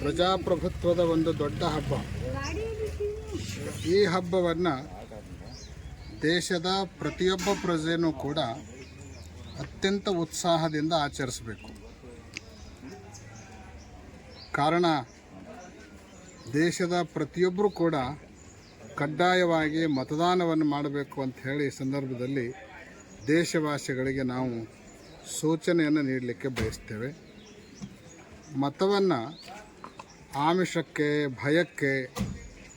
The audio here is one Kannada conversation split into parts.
ಪ್ರಜಾಪ್ರಭುತ್ವದ ಒಂದು ದೊಡ್ಡ ಹಬ್ಬ. ಈ ಹಬ್ಬವನ್ನು ದೇಶದ ಪ್ರತಿಯೊಬ್ಬ ಪ್ರಜೆಯೂ ಕೂಡ ಅತ್ಯಂತ ಉತ್ಸಾಹದಿಂದ ಆಚರಿಸಬೇಕು. ಕಾರಣ, ದೇಶದ ಪ್ರತಿಯೊಬ್ಬರೂ ಕೂಡ ಕಡ್ಡಾಯವಾಗಿ ಮತದಾನವನ್ನು ಮಾಡಬೇಕು ಅಂತ ಹೇಳಿ ಸಂದರ್ಭದಲ್ಲಿ ದೇಶವಾಸಿಗಳಿಗೆ ನಾವು ಸೂಚನೆಯನ್ನು ನೀಡಲಿಕ್ಕೆ ಬಯಸ್ತೇವೆ. ಮತವನ್ನು ಆಮಿಷಕ್ಕೆ, ಭಯಕ್ಕೆ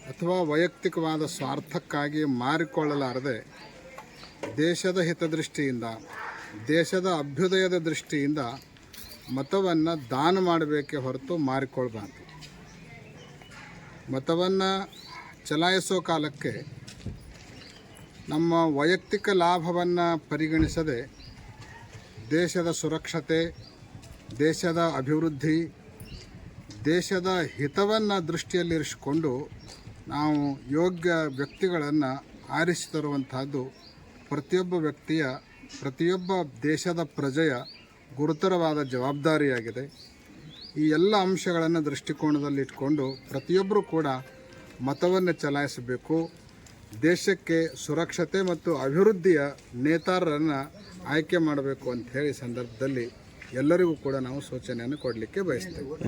ಅಥವಾ ವೈಯಕ್ತಿಕವಾದ ಸ್ವಾರ್ಥಕ್ಕಾಗಿ ಮಾರಿಕೊಳ್ಳಲಾರದೆ ದೇಶದ ಹಿತದೃಷ್ಟಿಯಿಂದ, ದೇಶದ ಅಭ್ಯುದಯದ ದೃಷ್ಟಿಯಿಂದ ಮತವನ್ನು ದಾನ ಮಾಡಬೇಕೆ ಹೊರತು ಮಾರಿಕೊಳ್ಬಾರ್ದು. ಮತವನ್ನು ಚಲಾಯಿಸೋ ಕಾಲಕ್ಕೆ ನಮ್ಮ ವೈಯಕ್ತಿಕ ಲಾಭವನ್ನು ಪರಿಗಣಿಸದೆ ದೇಶದ ಸುರಕ್ಷತೆ ದೇಶದ ಅಭಿವೃದ್ಧಿ, ದೇಶದ ಹಿತವನ್ನು ದೃಷ್ಟಿಯಲ್ಲಿರಿಸಿಕೊಂಡು ನಾವು ಯೋಗ್ಯ ವ್ಯಕ್ತಿಗಳನ್ನು ಆರಿಸಿ ತರುವಂತಹದ್ದು ಪ್ರತಿಯೊಬ್ಬ ವ್ಯಕ್ತಿಯ, ಪ್ರತಿಯೊಬ್ಬ ದೇಶದ ಪ್ರಜೆಯ ಗುರುತರವಾದ ಜವಾಬ್ದಾರಿಯಾಗಿದೆ. ಈ ಎಲ್ಲ ಅಂಶಗಳನ್ನು ದೃಷ್ಟಿಕೋನದಲ್ಲಿಟ್ಕೊಂಡು ಪ್ರತಿಯೊಬ್ಬರೂ ಕೂಡ ಮತವನ್ನು ಚಲಾಯಿಸಬೇಕು. ದೇಶಕ್ಕೆ ಸುರಕ್ಷತೆ ಮತ್ತು ಅಭಿವೃದ್ಧಿಯ ನೇತಾರರನ್ನು ಆಯ್ಕೆ ಮಾಡಬೇಕು ಅಂತ ಹೇಳಿ ಸಂದರ್ಭದಲ್ಲಿ ಎಲ್ಲರಿಗೂ ಕೂಡ ನಾವು ಸೂಚನೆಯನ್ನು ಕೊಡಲಿಕ್ಕೆ ಬಯಸ್ತೇವೆ.